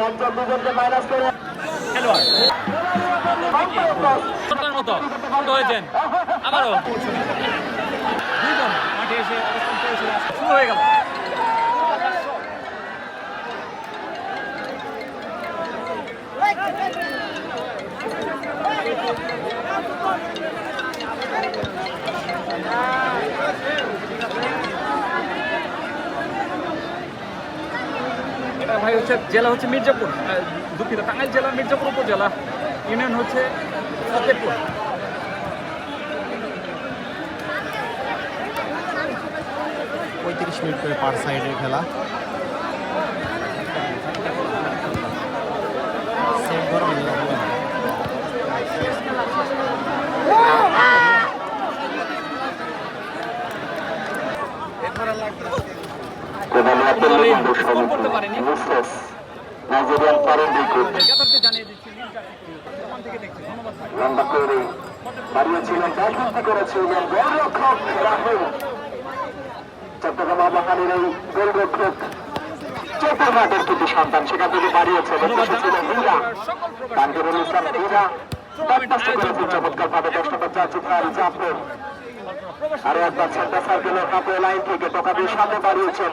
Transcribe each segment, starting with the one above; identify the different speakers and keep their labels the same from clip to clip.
Speaker 1: একজন দুজনকে মাইনাস করে
Speaker 2: খেলোয়াড় মতো হয়েছেন আবারও মাঠে এসে শুরু হয়ে গেল এটা ভাই হচ্ছে জেলা হচ্ছে মির্জাপুর দুঃখিত, টাঙ্গাইল জেলা, মির্জাপুর উপজেলা, ইউনিয়ন হচ্ছে ফতেপুর
Speaker 3: পঁয়ত্রিশ মিনিট করে পার সাইডের খেলা। বড় যাবে।
Speaker 2: করতে পারেনি।
Speaker 1: নাইজেরিয়ান ফরেন উইকেট
Speaker 2: জ্ঞাতার্থে জানিয়ে দিচ্ছি নীল জার্সি পরিহিত। ওখান থেকে দেখছি ধন্যবাদ ভাই
Speaker 1: লম্বা করে দাঁড়িয়েছিলেন ব্যাটমুক্তি করেছিলেন গোলরক্ষক রাহুল। চট্টগ্রাম আবাহানের এই গোলরক্ষক চোপড় মাঠের কিন্তু সন্তান সেখান থেকে বাড়িয়েছে। বসেছিলেন হীরা
Speaker 2: সকল
Speaker 1: ইসলাম হীরা ব্যাটপাস্ট করেছেন চমৎকার ভাবে দশ নম্বর চার চিত্রার জাফর আরও একবার সেন্টার সার্কেলের হাতে লাইন থেকে টোকা দিয়ে সামনে বাড়িয়েছেন।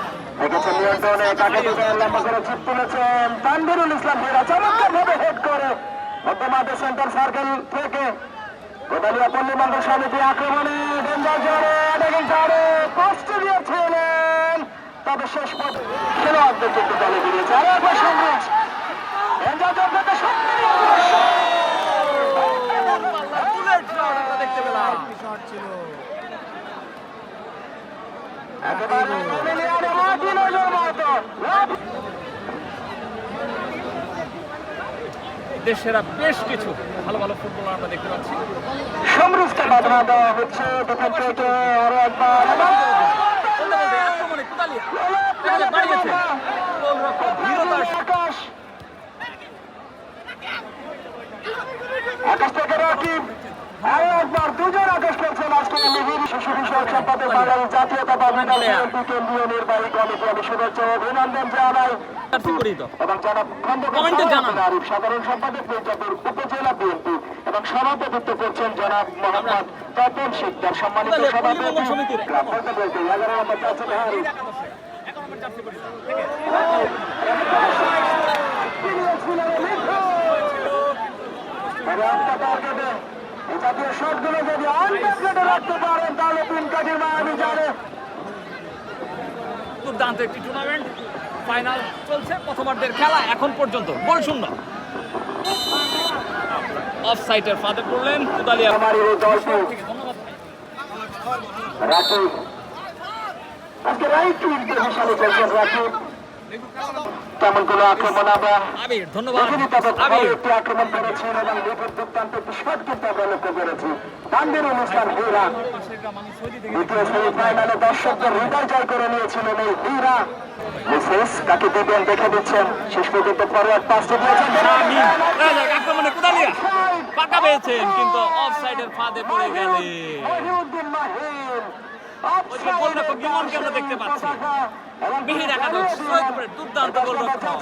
Speaker 1: নিয়ন্ত্রণে লম্বা করে চিপ তুলেছেন তানবিরুল ইসলাম হীরা চমৎকার ভাবে হেড করে মধ্যমাঠে সেন্টার সার্কেল থেকে কোদালিয়া পল্লী মন্ডল সমিতি আক্রমণে ডেঞ্জার জোরে অ্যাটাকিং পোস্ট দিয়েছিলেন তবে শেষ পর্যন্ত খেলোয়াড়দের কিন্তু দলে বেরিয়েছে আর একবার সংগ্রেস ডেঞ্জার জোর থেকে
Speaker 2: বুলেট দেখতে পেলাম
Speaker 1: একেবারে
Speaker 2: দেশেরা বেশ কিছু ভালো ভালো ফুটবলার আমরা দেখতে পাচ্ছি।
Speaker 1: সমৃদ্ধ বাধা দেওয়া হচ্ছে। থেকে আরও একবার
Speaker 2: বলতে বলতে আক্রমণে কুদালিয়া দেখা যাক বাড়িয়েছে গোলরক্ষক ধীরতার সাথে
Speaker 1: আকাশ আকাশ থেকে রাকিব আরও একবার দুজন আকাশ করছেন আজকে মিহির শিশু বিষয়ক সম্পাদক বাঙালি জাতীয়তাবাদী দল কেন্দ্রীয় নির্বাহী কমিটি আমি শুভেচ্ছা অভিনন্দন জানাই। এবং জনাব
Speaker 2: কমেন্টে
Speaker 1: আরিফ সাধারণ সম্পাদক মির্জাপুর উপজেলা বিএনপি এবং সভাপতিত্ব করছেন জনাব মোহাম্মদ তপন শিকদার। সম্মানিত সভাপতি গ্রাম বলতে এগারো নম্বর চাচা হারিফ
Speaker 2: পরিহিত
Speaker 1: জাতীয় শটগুলো যদি আনটার্গেটে রাখতে পারেন তাহলে তিন মায়াবী জানে
Speaker 2: দুর্দান্ত একটি টুর্নামেন্ট ফাইনাল চলছে প্রথমার্ধের খেলা এখন পর্যন্ত গোল শূন্য। অফ সাইটের ফাঁদে পড়লেন কুদালিয়া।
Speaker 1: আমার এই দলটি। রাকিব। আজকে রাইট উইকেট হিসাবে চলছেন রাকিব। তেমন কোনো আক্রমণ আমরা
Speaker 2: ধন্যবাদ।
Speaker 1: একটি আক্রমণ করেছেন এবং লিপির দুর্দান্ত একটি শট কিন্তু আমরা লক্ষ্য করেছি। তানবিরুল ইসলাম হীরা দ্বিতীয় সেমিফাইনালে দর্শকদের হৃদয় জয় করে নিয়েছিলেন এই হীরা মিসেস কাকে দিবেন দেখে দিচ্ছেন শেষ পর্যন্ত ফরওয়ার্ড পাসটি দিয়েছেন।
Speaker 2: আক্রমণে কুদালিয়া। পাকা পেয়েছেন কিন্তু অফ সাইডের ফাঁদে পড়ে গেলে
Speaker 1: মহিউদ্দিন মাহিন
Speaker 2: গোলরক্ষক আমরা দেখতে পাচ্ছি। মিহির একাদশ সৈয়দপুরের দুর্দান্ত গোলরক্ষক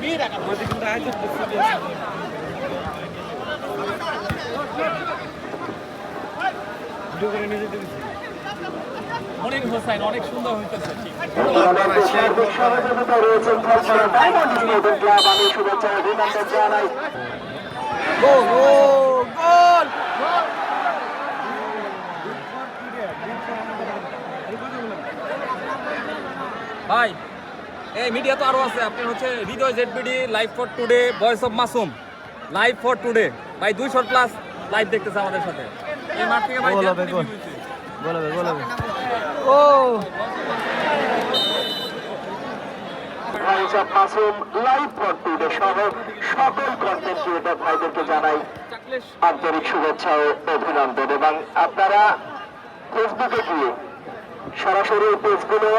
Speaker 2: মিহির একাদশ মনির হোসাইন অনেক সুন্দর হইতেছে, ঠিক
Speaker 1: সার্বিক সহযোগিতা রয়েছেন ফলসরা ডায়মন্ড স্পোর্টিং ক্লাব আমি শুভেচ্ছা ও অভিনন্দন জানাই
Speaker 2: ভাই এই মিডিয়া তো আরও আছে। আপনার হচ্ছে Hridoy ZBD live for today voice of Masum live for today ভাই দুইশো প্লাস লাইভ দেখতেছে আমাদের সাথে। এই মাঠ থেকে ভাই
Speaker 3: ও।
Speaker 1: মাসুম লাইভ ফর টুডে সহ সকল কন্টেন্ট ক্রিয়েটর ভাইদেরকে জানাই আন্তরিক শুভেচ্ছা ও অভিনন্দন। এবং আপনারা ফেসবুকে গিয়ে সরাসরি পেজগুলো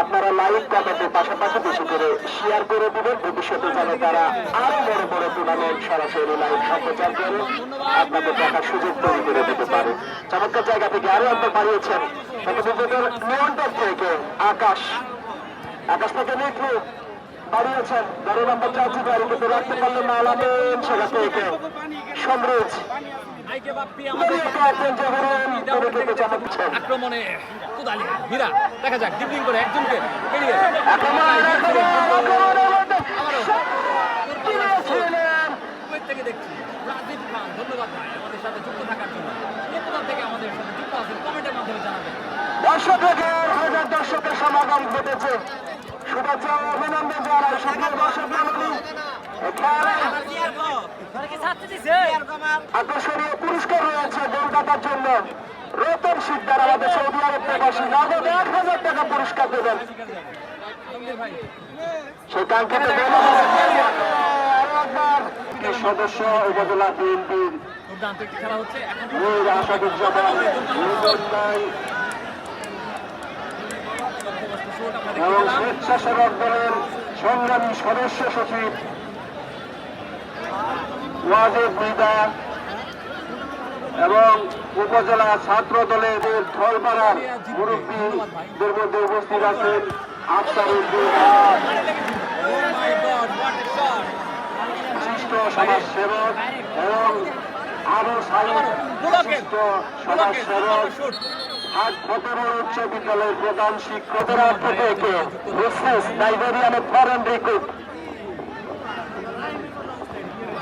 Speaker 1: আপনারা লাইভ কমেন্টের পাশাপাশি বেশি করে শেয়ার করে দিবেন। ভবিষ্যতে যেন তারা আরও বড় বড় টুর্নামেন্ট সরাসরি লাইভ সম্প্রচার করে আপনাদের দেখার সুযোগ তৈরি করে দিতে পারে। চমৎকার জায়গা থেকে আরও একবার বাড়িয়েছেন নিয়ন্ত্রণ থেকে আকাশ। আকাশ থেকে মিঠু বাড়িয়েছেন। বারো নম্বর চার্জি গাড়ি কিন্তু রাখতে পারলেন না আলামেন সেটা থেকে। সমৃদ্ধ
Speaker 2: আইকে বাপ্পি আমাদের আক্রমণে কুদালি হীরা দেখা যাক ডিপলিং করে একজনকে পেরিয়ে থেকে দেখছি রাজীব খান ধন্যবাদ ভাই আমাদের সাথে যুক্ত থাকার জন্য। কোথা থেকে আমাদের সাথে যুক্ত আছেন? কমেন্টের মাধ্যমে জানাবেন।
Speaker 1: দর্শকের হাজার দর্শকের সমাগম ঘটেছে। শুভেচ্ছা অভিনন্দন জানাই সকল দর্শক আকর্ষণীয় পুরস্কার রয়েছে কলকাতার জন্য। রতন সিকদার আমাদের সৌদি আরব প্রবাসী। নগদ এক হাজার টাকা পুরস্কার দেবেন। সদস্য উপজেলা বিএনপির স্বেচ্ছাসেবক দলের সংগ্রামী সদস্য সচিব ওয়াজেদ মৃদা এবং উপজেলা ছাত্র দলের ধলপাড়ার মুরব্বীদের মধ্যে উপস্থিত আছেন আফতার! বিশিষ্ট এবং উচ্চ বিদ্যালয়ের প্রধান শিক্ষকের থেকে ফরেন রিক্রুট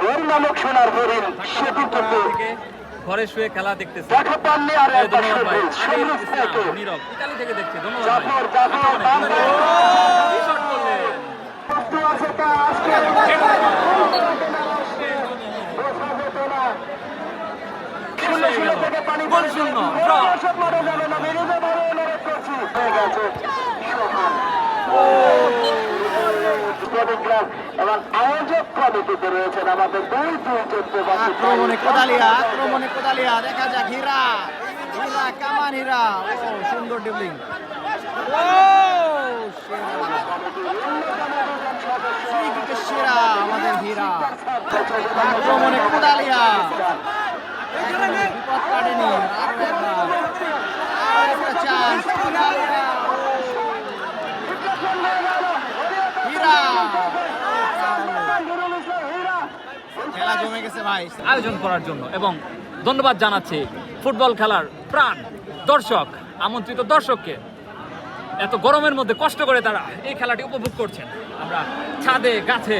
Speaker 1: ঘোর নামক সোনার হরিণ সেতুর জন্য
Speaker 2: ঘরে শুয়ে খেলা দেখতেছে
Speaker 1: দেখা পাননি আর একবার
Speaker 2: নীরব ইতালি থেকে দেখছি ধন্যবাদ
Speaker 1: জাফর জাফর শূন্য শূন্য থেকে পানি
Speaker 2: শূন্য, draw।
Speaker 1: দর্শক মারা যাবে না বিরুদ্ধে বড় অনুরোধ করছি হয়ে গেছে সোহান প্রতিক্রিয়া এবং আয়োজক কমিটিতে রয়েছেন আমাদের দুই দুই চোদ্দ
Speaker 3: আক্রমণে কোদালিয়া আক্রমণে কোদালিয়া, দেখা যাক, হীরা হীরা, কামান হীরা। সুন্দর ডিবলিং সেরা। আমাদের হীরা। আক্রমণে কোদালিয়া। বিপদ কাটেনি কোদালিয়া হীরা খেলা জমে গেছে ভাই।
Speaker 2: আয়োজন করার জন্য এবং ধন্যবাদ জানাচ্ছি ফুটবল খেলার প্রাণ দর্শক, আমন্ত্রিত দর্শককে। এত গরমের মধ্যে কষ্ট করে তারা এই খেলাটি উপভোগ করছেন। আমরা ছাদে, গাছে,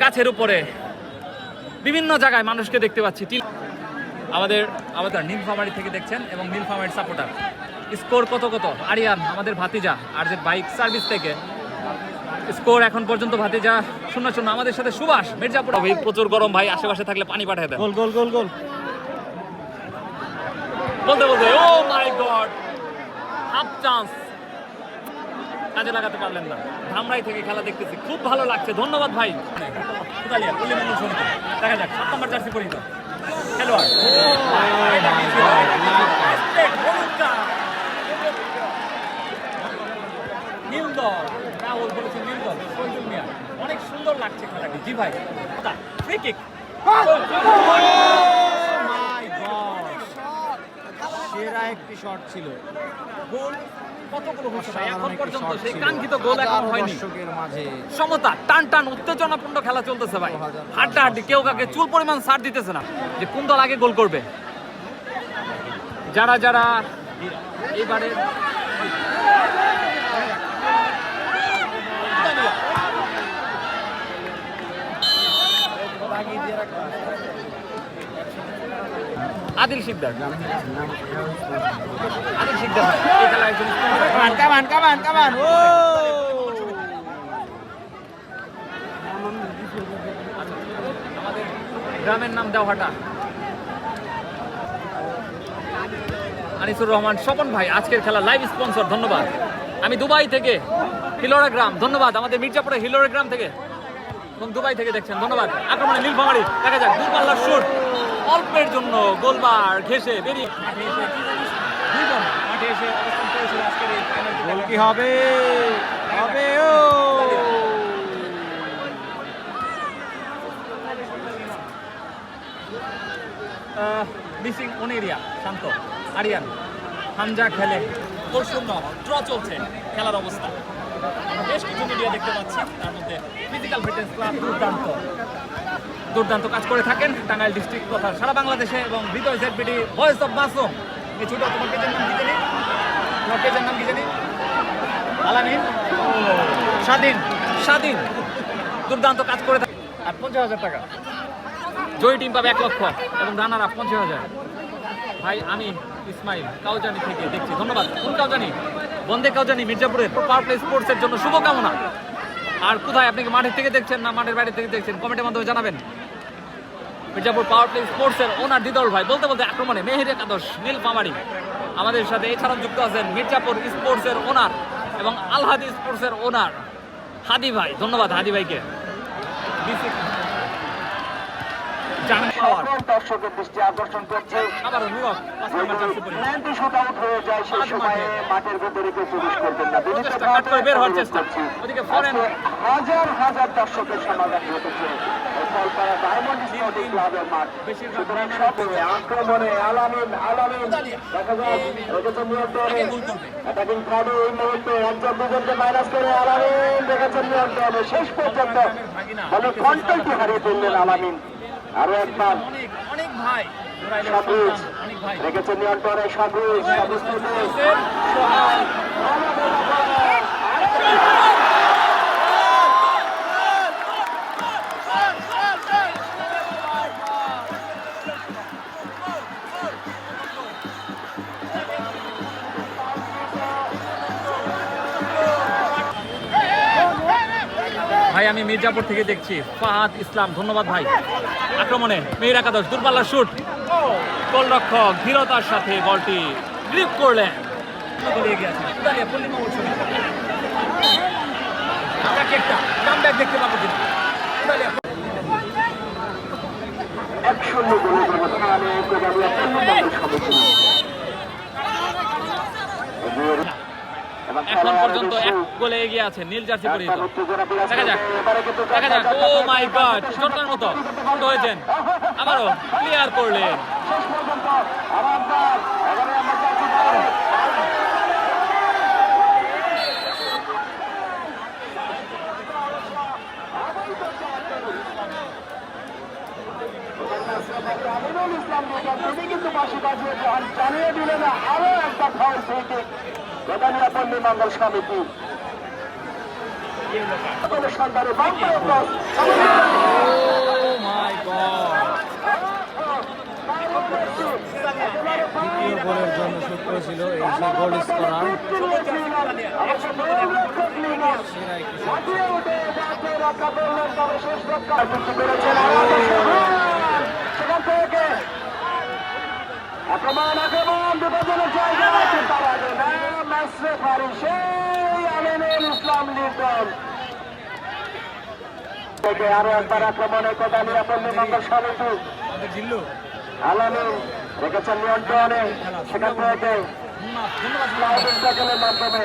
Speaker 2: গাছের উপরে বিভিন্ন জায়গায় মানুষকে দেখতে পাচ্ছি। আমাদের আমাদের নীলফামারি থেকে দেখছেন এবং নীলফামারির সাপোর্টার। স্কোর কত কত? আরিয়ান, আমাদের ভাতিজা আর যে বাইক সার্ভিস থেকে স্কোর এখন পর্যন্ত ভাতে যা শূন্য শূন্য আমাদের সাথে সুভাষ মির্জাপুর। ভাই প্রচুর গরম ভাই আশেপাশে থাকলে পানি পাঠিয়ে দেন।
Speaker 3: গোল গোল গোল গোল।
Speaker 2: বলতে বলতে oh my god. Half chance. কাজে লাগাতে পারলেন না। ধামরাই থেকে খেলা দেখতেছি। খুব ভালো লাগছে। ধন্যবাদ ভাই। সমিতি দেখা যাক সাত নম্বর জার্সি পরিহিত। খেলোয়াড় এটা কি ছিল? Respect, হলুদ কার্ড। নীল দল রাহুল বলেছে নীল দল শহীদুল মিয়া অনেক সুন্দর লাগছে খেলাটি। জি ভাই। ফ্রি কিক
Speaker 3: সেরা একটি শট ছিল।
Speaker 2: গোল কতগুলো হচ্ছে এখন পর্যন্ত সেই কাঙ্ক্ষিত গোল এখন হয়নি। সমতা টান টান উত্তেজনাপূর্ণ খেলা চলতেছে ভাই। হাড্ডা হাড্ডি কেউ কাকে চুল পরিমাণ ছাড় দিতেছে না। যে কোন দল আগে গোল করবে। যারা যারা এবারে আদিল শিকদার। আদিল।
Speaker 3: কামান কামান কামান কামান ও
Speaker 2: আমাদের গ্রামের নাম দেওয়াটা আনিসুর রহমান স্বপন ভাই আজকের খেলা লাইভ স্পন্সর ধন্যবাদ। আমি দুবাই থেকে হিলোরা গ্রাম ধন্যবাদ। আমাদের মির্জাপুরের হিলোরা গ্রাম থেকে। এবং দুবাই থেকে দেখছেন ধন্যবাদ। আক্রমণে নীলফামারি দেখা যাক দূরপাল্লার শুট অল্পের জন্য গোলবার ঘেসে বেরিয়ে
Speaker 3: গোল কি হবে? হবে ও।
Speaker 2: মিসিং অনেরিয়া শান্ত। আরিয়ান হামজা খেলে। গোল শূন্য ড্র চলছে খেলার অবস্থা। বেশ কিছু মিডিয়া দেখতে পাচ্ছি তার মধ্যে ফিজিক্যাল ফিটনেস ক্লাব দুর্দান্ত। দুর্দান্ত কাজ করে থাকেন টাঙ্গাইল ডিস্ট্রিক্ট তথা সারা বাংলাদেশে এবং হৃদয় জেডবিডি ভয়েস অফ মাসুম। এই ছোট তোমার পেজের নাম কি জানি? তোমার পেজের নাম কি জানি? আলামিন স্বাধীন। স্বাধীন। দুর্দান্ত কাজ করে থাকে আর পঞ্চাশ হাজার টাকা। জয়ী টিম পাবে এক লক্ষ এবং রানার আপ পঞ্চাশ হাজার। ভাই আমি ইসমাইল, কাউজানি থেকে দেখছি। ধন্যবাদ। কোন কাউজানি? বন্দে কাউজানি মির্জাপুরের পাওয়ার প্লে স্পোর্টসের জন্য শুভকামনা। আর কোথায় আপনি কি মাঠের থেকে দেখছেন না মাঠের বাইরে থেকে দেখছেন? কমেন্টের মাধ্যমে জানাবেন। মির্জাপুর পাওয়ার প্লে স্পোর্টসের ওনার দিদল ভাই বলতে বলতে আক্রমণে মেহের একাদশ নীল পামারি। আমাদের সাথে এছাড়াও যুক্ত আছেন মির্জাপুর স্পোর্টসের ওনার এবং আলহাদি স্পোর্টসের ওনার হাদি ভাই। ধন্যবাদ হাদি ভাইকে।
Speaker 1: দর্শকের দৃষ্টি আকর্ষণ করছে। হয়ে যায় সেই সময়ে মাঠের ভিতরে প্রবেশ করবেন না। হাজার হাজার দর্শকের সমাগম ঘটেছে। আক্রমণে আলামিন আলামিন দেখা যাক। রেখেছেন নিয়ন্ত্রণে অ্যাটাকিং থার্ডে এই মুহূর্তে একজন দুজনকে মাইনাস করে আলামিন রেখেছেন নিয়ন্ত্রণে শেষ পর্যন্ত মানে কন্ট্রোলটি হারিয়ে ফেললেন আলামিন। আরও একবার।
Speaker 2: অনেক অনেক ভাই। ভাই।
Speaker 1: রেখেছেন নিয়ন্ত্রণে সবুজ সবুজ থেকে
Speaker 2: ভাই, আমি মির্জাপুর থেকে দেখছি। ফাহাদ ইসলাম, ধন্যবাদ ভাই। আক্রমণে মেয়ের একাদশ, দূরপাল্লার শুট। গোলরক্ষক ধীরতার সাথে বলটি গ্রিপ করলেন। দেখতে পাবো কিনা? ইতালিয়া,
Speaker 1: এক শূন্য গোলের ব্যবধানে কোদালিয়া পূর্ণবঙ্গের সদস্য এবং
Speaker 2: এখন পর্যন্ত এক গোলে এগিয়ে আছে নীল জার্সি পরিহিত দেখা যাক। দেখা যাক ও মাই গড চটকার মতো
Speaker 1: শেষ
Speaker 2: হয়েছেন আবারও ক্লিয়ার করলেন
Speaker 1: ইসলাম তিনি কিন্তু বাসি বাজিয়ে জানিয়ে দিলেন আরও একটা ফাউল থেকে গোদানিয়া পল্লী মঙ্গল সমিতি। সন্তানের
Speaker 3: দ্বিতীয় গোলের জন্য ছিল এই সেই গোল স্কোরার
Speaker 1: বিপজ্জনক জায়গা তারা ম্যাচে পারি সেই আমিনুল ইসলাম লিটন থেকে আরও একবার আক্রমণে কথা নিরাপল্লী মঙ্গল সমিতি আলামিন রেখেছেন নিয়ন্ত্রণে সেখান থেকে মাধ্যমে।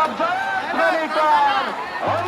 Speaker 1: সব জয় ওই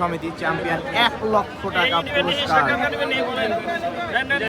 Speaker 3: সমিতি চ্যাম্পিয়ন এক লক্ষ টাকা পুরস্কার।